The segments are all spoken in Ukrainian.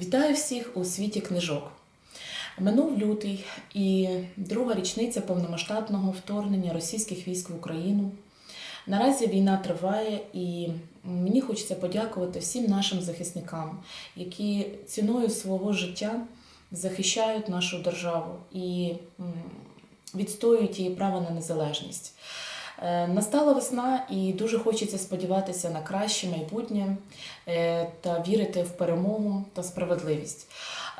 Вітаю всіх у світі книжок. Минув лютий і друга річниця повномасштабного вторгнення російських військ в Україну. Наразі війна триває, і мені хочеться подякувати всім нашим захисникам, які ціною свого життя захищають нашу державу і відстоюють її право на незалежність. Е, Настала весна, і дуже хочеться сподіватися на краще майбутнє е, та вірити в перемогу та справедливість.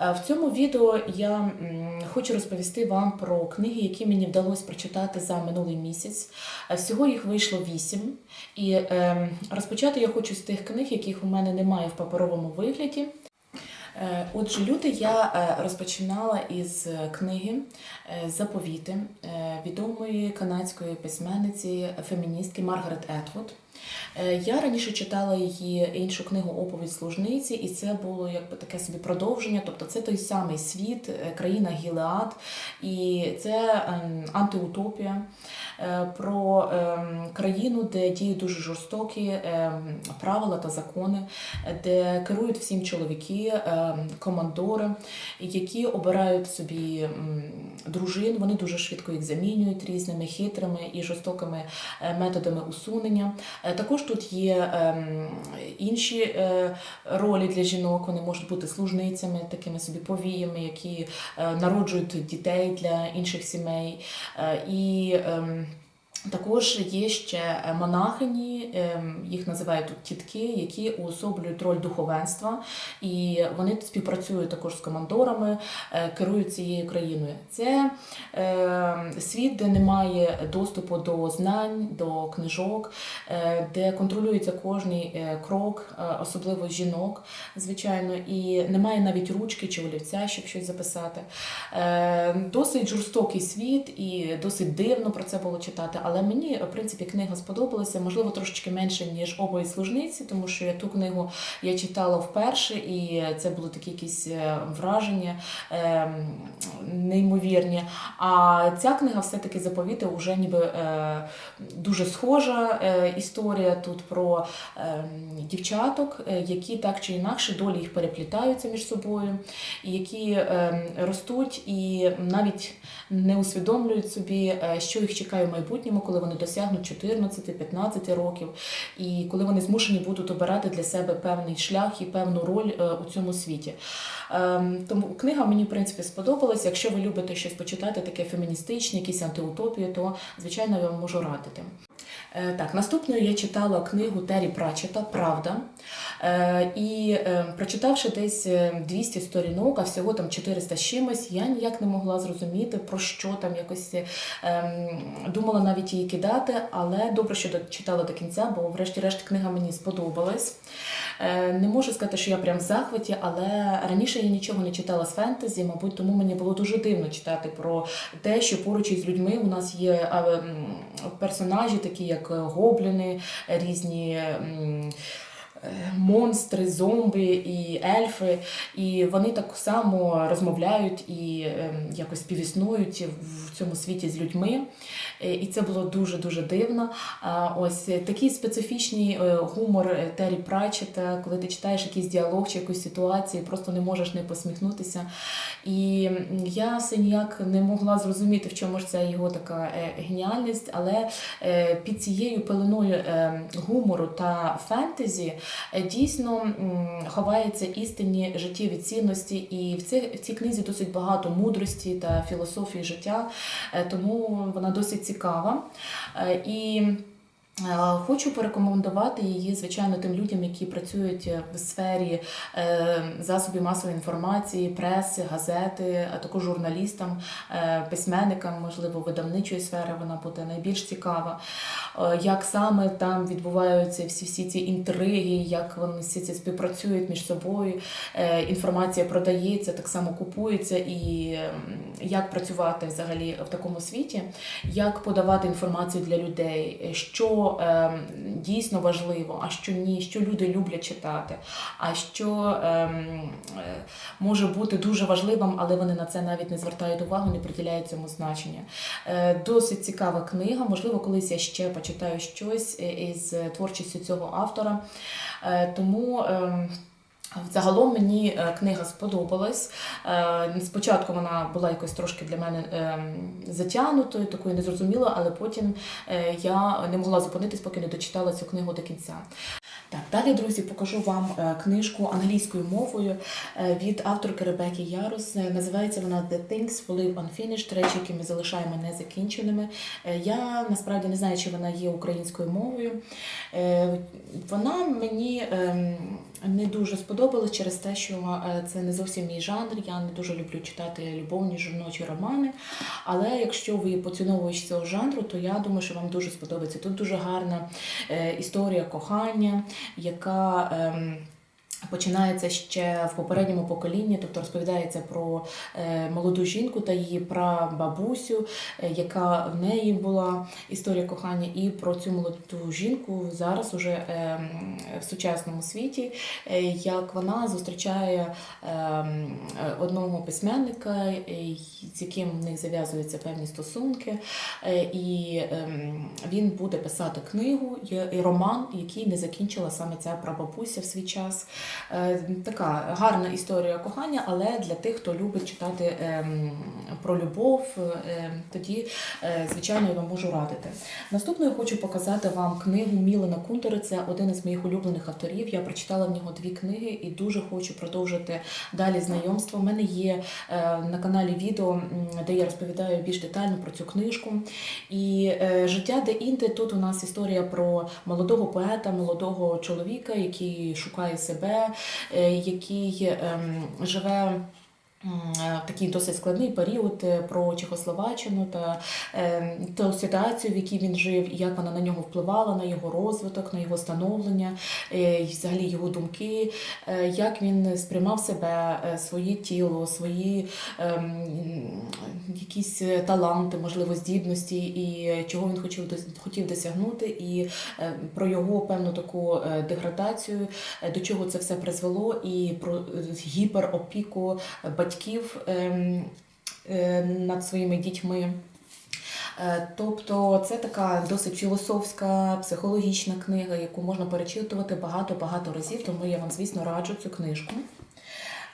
Е, В цьому відео я хочу розповісти вам про книги, які мені вдалося прочитати за минулий місяць. Всього їх вийшло вісім. І е, розпочати я хочу з тих книг, яких у мене немає в паперовому вигляді. Е, Отже, люди я е, розпочинала із е, книги Заповіти відомої канадської письменниці феміністки Маргарет Етвуд. Е, Я раніше читала її іншу книгу Оповідь служниці, і це було якби таке собі продовження. Тобто це той самий світ, е, країна Гілеад, і це ем, антиутопія е, про ем, країну, де діють дуже жорстокі ем, правила та закони, де керують всім чоловіки, командори, які обирають собі дружин. Вони дуже швидко їх замінюють різними хитрими і жорстокими методами усунення. Е, Також тут є ем, інші е, ролі для жінок. Вони можуть бути служницями, такими собі повіями, які е, народжують дітей для інших сімей. І ем, також є ще е, монахині, ем, їх називають тут тітки, які уособлюють роль духовенства, і вони співпрацюють також з командорами, е, керують цією країною. Це е, світ, де немає доступу до знань, до книжок, е, де контролюється кожний крок, особливо жінок, звичайно, і немає навіть ручки чи олівця, щоб щось записати. Досить жорстокий світ і досить дивно про це було читати. Але мені, в принципі, книга сподобалася, можливо, трошечки менше, ніж обої служниці, тому що я ту книгу я читала вперше, і це були такі якісь е, враження е, неймовірні. А ця книга все-таки заповіти вже ніби е, дуже схожа е, історія тут про е, дівчаток, які так чи інакше долі їх переплітаються між собою, які е, ростуть і навіть не усвідомлюють собі, е, що їх чекає в майбутньому, коли вони досягнуть 14-15 років, і коли вони змушені будуть обирати для себе певний шлях і певну роль е, у цьому світі. Ем, Тому книга мені в принципі сподобалась. Якщо ви любите щось почитати, таке феміністичне, якісь антиутопії, то звичайно я вам можу радити. Е, Так, наступною я читала книгу Террі Прачета Правда. Е, І е, прочитавши десь е, 200 сторінок, а всього там 400 з чимось, я ніяк не могла зрозуміти, про що там якось ем, думала навіть її кидати, але добре, що дочитала до кінця, бо врешті-решт книга мені сподобалась. Е, Не можу сказати, що я прям в захваті, але раніше я нічого не читала з фентезі, мабуть, тому мені було дуже дивно читати про те, що поруч із людьми у нас є персонажі, такі як гобліни, різні. Монстри, зомбі і ельфи, і вони так само розмовляють і е, якось співіснують в цьому світі з людьми. Е, І це було дуже дуже дивно. Ось е, такий специфічний е, гумор Террі Пратчета, коли ти читаєш якийсь діалог чи якусь ситуацію, просто не можеш не посміхнутися. І я все ніяк не могла зрозуміти, в чому ж це його така геніальність, але під цією пеленою е, гумору та фентезі дійсно ховається істинні життєві цінності, і в цій, в цій книзі досить багато мудрості та філософії життя, е, тому вона досить цікава. Е, І Е, Хочу порекомендувати її, звичайно, тим людям, які працюють в сфері е, засобів масової інформації, преси, газети, а також журналістам, е, письменникам, можливо, видавничої сфери вона буде найбільш цікава. Е, Як саме там відбуваються всі всі ці інтриги, як вони всі ці співпрацюють між собою, е, інформація продається, так само купується, і як працювати взагалі в такому світі, як подавати інформацію для людей, що ем, дійсно важливо, а що ні, що люди люблять читати, а що ем, е, може бути дуже важливим, але вони на це навіть не звертають увагу, не приділяють цьому значення. Е, Досить цікава книга. Можливо, колись я ще почитаю щось е, із творчістю цього автора. Е, Тому. ем, Загалом мені е, книга сподобалась. Е, Спочатку вона була якось трошки для мене ем, затягнутою, такою незрозумілою, але потім е, я не могла зупинитись, поки не дочитала цю книгу до кінця. Так, далі, друзі, покажу вам е, книжку англійською мовою е, від авторки Ребекки Ярус. Е, Називається вона The Things We Leave Unfinished, речі, які ми залишаємо незакінченими. Я насправді не знаю, чи вона є українською мовою. Вона мені ем, не дуже сподобалась через те, що це не зовсім мій жанр. Я не дуже люблю читати любовні жіночі романи. Але якщо ви поціновуєш цього жанру, то я думаю, що вам дуже сподобається. Тут дуже гарна історія кохання, яка. ем, Починається ще в попередньому поколінні, тобто розповідається про е, молоду жінку та її прабабусю, е, яка в неї була історія кохання, і про цю молоду жінку зараз уже е, в сучасному світі, як вона зустрічає одного письменника, з яким в них зав'язуються певні стосунки, і він буде писати книгу і роман, який не закінчила саме ця прабабуся в свій час. Е, Така гарна історія кохання, але для тих, хто любить читати ем, про любов, е, тоді, е, звичайно, я вам можу радити. Наступною хочу показати вам книгу Мілана Кунтери. Це один із моїх улюблених авторів. Я прочитала в нього дві книги і дуже хочу продовжити далі знайомство. У мене є на каналі відео, де я розповідаю більш детально про цю книжку. І життя де інде тут у нас історія про молодого поета, молодого чоловіка, який шукає себе, е, який ем, живе. Е, Такий досить складний період е, про Чехословаччину та е, ту ситуацію, в якій він жив, і як вона на нього впливала, на його розвиток, на його становлення, і взагалі його думки, як він сприймав себе, своє тіло, свої ем, якісь таланти, можливо, здібності, і чого він хотів хотів досягнути, і про його певну таку деградацію, до чого це все призвело, і про гіперопіку батьків ем, е, над своїми дітьми. Е, Тобто це така досить філософська, психологічна книга, яку можна перечитувати багато-багато разів, тому я вам, звісно, раджу цю книжку.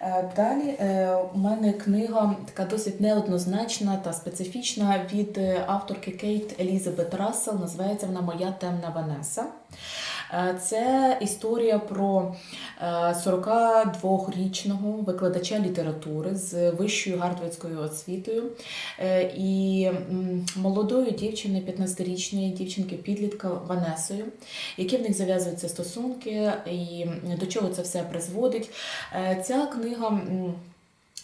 Е, Далі е, у мене книга така досить неоднозначна та специфічна від авторки Кейт Елізабет Рассел. Називається вона Моя темна Ванеса. Е, Це історія про е, 42-річного викладача літератури з вищою гардвардською освітою е, і м, молодої дівчини, 15-річної дівчинки, підлітка Ванесою, які в них зав'язуються стосунки, і до чого це все призводить. Е, Ця книга.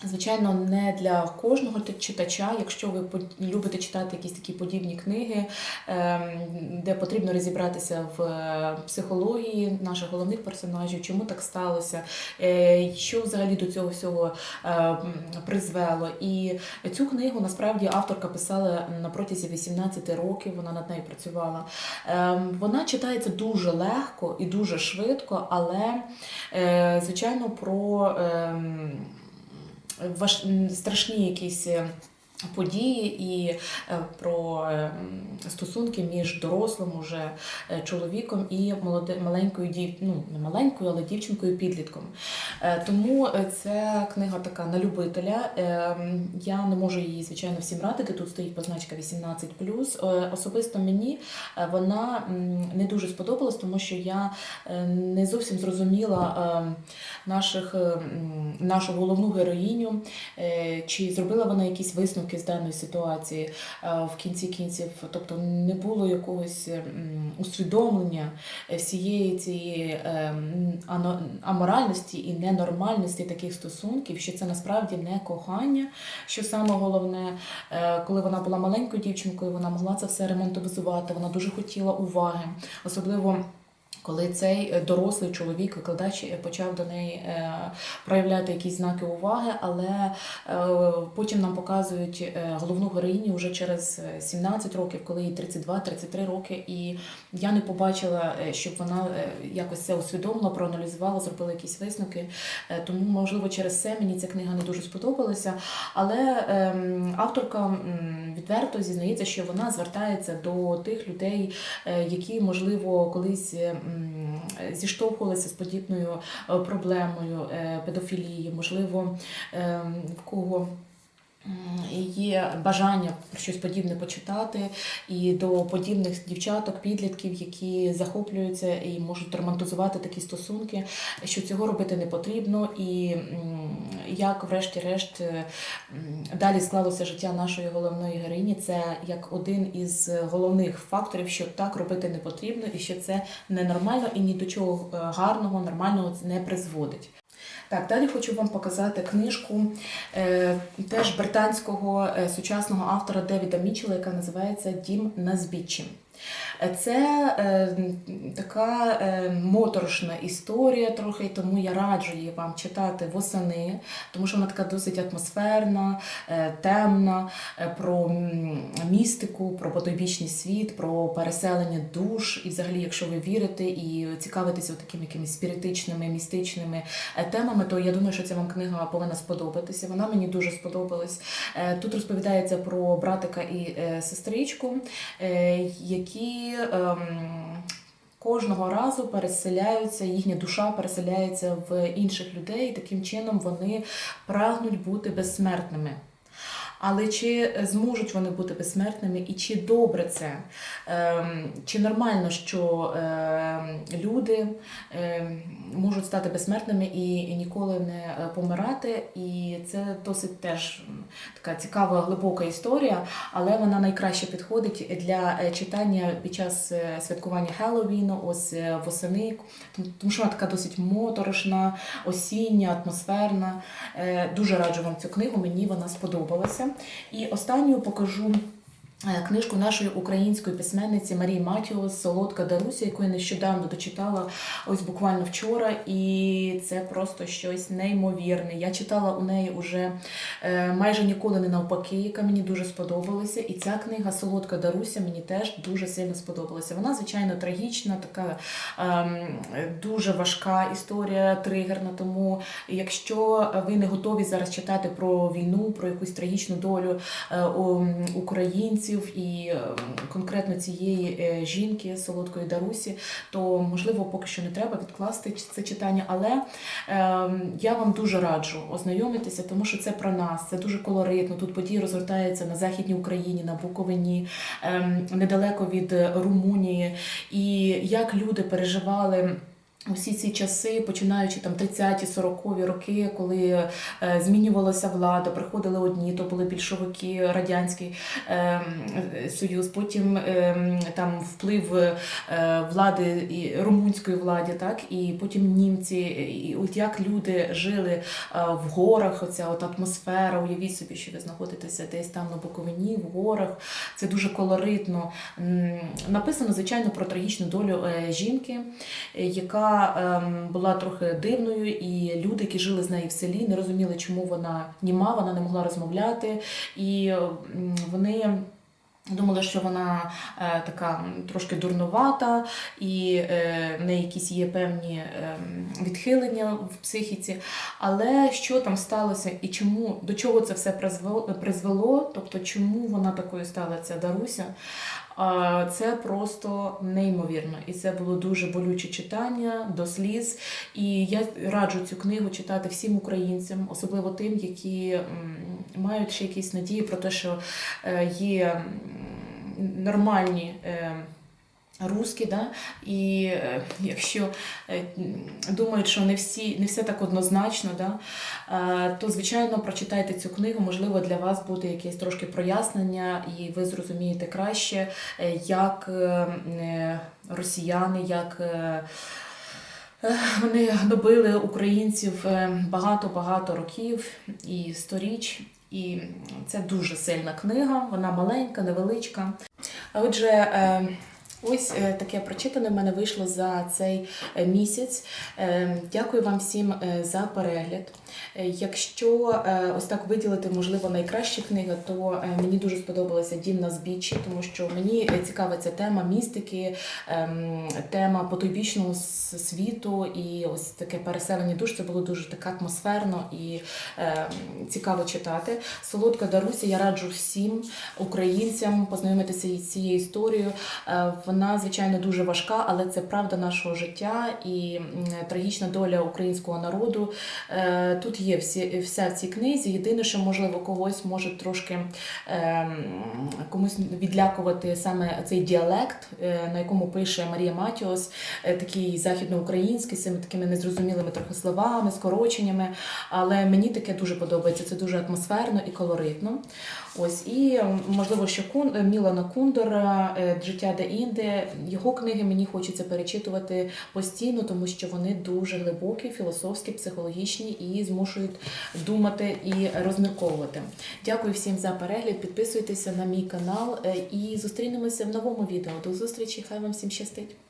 Звичайно, не для кожного читача. Якщо ви любите читати якісь такі подібні книги, ем, де потрібно розібратися в е, психології наших головних персонажів, чому так сталося, е, що взагалі до цього всього е, призвело. І цю книгу насправді авторка писала на протязі 18 років. Вона над нею працювала. Ем, Вона читається дуже легко і дуже швидко, але звичайно про. Страшні якісь події і е, про стосунки між дорослим уже е, чоловіком і маленькою дів... ну, не маленькою, але дівчинкою підлітком. Е, Тому це книга така на любителя. Я не можу її, звичайно, всім радити. Тут стоїть позначка 18+. Е, Особисто мені вона не дуже сподобалась, тому що я не зовсім зрозуміла наших, нашу головну героїню, чи зробила вона якісь висновки з даної ситуації е, в кінці кінців. Тобто не було якогось усвідомлення е, всієї цієї е, аморальності і ненормальності таких стосунків, що це насправді не кохання. Що саме головне, коли вона була маленькою дівчинкою, вона могла це все ремонтувати, вона дуже хотіла уваги, особливо. Коли цей е, дорослий чоловік, викладач е, почав до неї е, проявляти якісь знаки уваги, але потім нам показують головну героїню вже через е, 17 років, коли їй 32-33 роки, і я не побачила, щоб вона якось це усвідомила, проаналізувала, зробила якісь висновки. Тому, можливо, через це мені ця книга не дуже сподобалася. Але ем, авторка відверто зізнається, що вона звертається до тих людей, які, можливо, колись м, м, зіштовхувалися з подібною е, проблемою е, педофілії, можливо, е, в кого. Є бажання про щось подібне почитати, і до подібних дівчаток, підлітків, які захоплюються і можуть романтизувати такі стосунки, що цього робити не потрібно, і як, врешті-решт, е, далі склалося життя нашої головної героїні. Це як один із головних факторів, що так робити не потрібно, і що це ненормально і ні до чого е, гарного, нормального не призводить. Так, далі хочу вам показати книжку е, теж британського е, сучасного автора Девіда Мічела, яка називається Дім на збіччі. Це е, така е, моторошна історія трохи, тому я раджу її вам читати восени, тому що вона така досить атмосферна, е, темна, е, про містику, про потойбічний світ, про переселення душ. І взагалі, якщо ви вірите і цікавитеся такими якимись спіритичними, містичними е, темами, то я думаю, що ця вам книга повинна сподобатися. Вона мені дуже сподобалась. Е, Тут розповідається про братика і е, сестричку, е, які ем, кожного разу переселяються, їхня душа переселяється в інших людей, і таким чином вони прагнуть бути безсмертними. Але чи зможуть вони бути безсмертними, і чи добре це? Ем, Чи нормально, що ем, люди ем, можуть стати безсмертними і ніколи не е, помирати? І це досить теж така цікава, глибока історія, але вона найкраще підходить для е, читання під час е, святкування Хеллоуіну, ось восени, тому- що вона така досить моторошна, осіння, атмосферна. Дуже раджу вам цю книгу, мені вона сподобалася. І останню покажу. Е, Книжку нашої української письменниці Марії Матіос Солодка Даруся, яку я нещодавно дочитала ось буквально вчора, і це просто щось неймовірне. Я читала у неї уже е, майже ніколи не навпаки, яка мені дуже сподобалася. І ця книга Солодка Даруся мені теж дуже сильно сподобалася. Вона, звичайно, трагічна, така ем, дуже важка історія, тригерна. Тому якщо ви не готові зараз читати про війну, про якусь трагічну долю е, українців і е, конкретно цієї е, жінки, солодкої Дарусі, то можливо поки що не треба відкласти це читання. Але е, я вам дуже раджу ознайомитися, тому що це про нас, це дуже колоритно. Тут події розгортаються на західній Україні, на Буковині, е, недалеко від Румунії, і як люди переживали. Усі ці часи, починаючи там 30-ті, 40-ві роки, коли е, змінювалася влада, приходили одні, то були більшовики, радянський е, союз, потім е, там вплив е, влади і румунської влади, так і потім німці. І от як люди жили е, в горах, оця от атмосфера. Уявіть собі, що ви знаходитеся десь там на Буковині, в горах. Це дуже колоритно. Написано, звичайно, про трагічну долю е, жінки, е, яка ем, була трохи дивною, і люди, які жили з нею в селі, не розуміли, чому вона німа, вона не могла розмовляти, і вони. Думали, що вона е, така трошки дурнувата, і е, в неї якісь є певні е, відхилення в психіці. Але що там сталося і чому до чого це все призвело, призвело тобто чому вона такою стала, ця Даруся? Це просто неймовірно. І це було дуже болюче читання до сліз. І я раджу цю книгу читати всім українцям, особливо тим, які мають ще якісь надії про те, що е, є нормальні. Руські, да? і е, якщо е, думають, що не всі не все так однозначно, да? е, то звичайно прочитайте цю книгу. Можливо, для вас буде якесь трошки прояснення, і ви зрозумієте краще, як росіяни, як. Вони гнобили українців багато-багато років і сторіч, і це дуже сильна книга. Вона маленька, невеличка. Отже, ось е, таке прочитане в мене вийшло за цей е, місяць. Е, Дякую вам всім за перегляд. Якщо ось так виділити, можливо, найкращі книги, то мені дуже сподобалася Дім на збіччі, тому що мені цікава ця тема містики, ем, тема потойбічного світу і ось таке переселення душ. Це було дуже так атмосферно і цікаво читати. Солодка Даруся, я раджу всім українцям познайомитися із цією історією. В Вона, звичайно, дуже важка, але це правда нашого життя і трагічна доля українського народу. Е, Тут є всі, вся в цій книзі. Єдине, що можливо когось може трошки ем, комусь відлякувати саме цей діалект, е, на якому пише Марія Матіос, е, такий західноукраїнський, з цими такими незрозумілими трохи словами, скороченнями. Але мені таке дуже подобається. Це дуже атмосферно і колоритно. Ось і можливо, що Кун е, Мілана Кундора е, Життя де інде. Його книги мені хочеться перечитувати постійно, тому що вони дуже глибокі, філософські, психологічні і змушують думати і розмірковувати. Дякую всім за перегляд. Підписуйтеся на мій канал е, і зустрінемося в новому відео. До зустрічі! Хай вам всім щастить!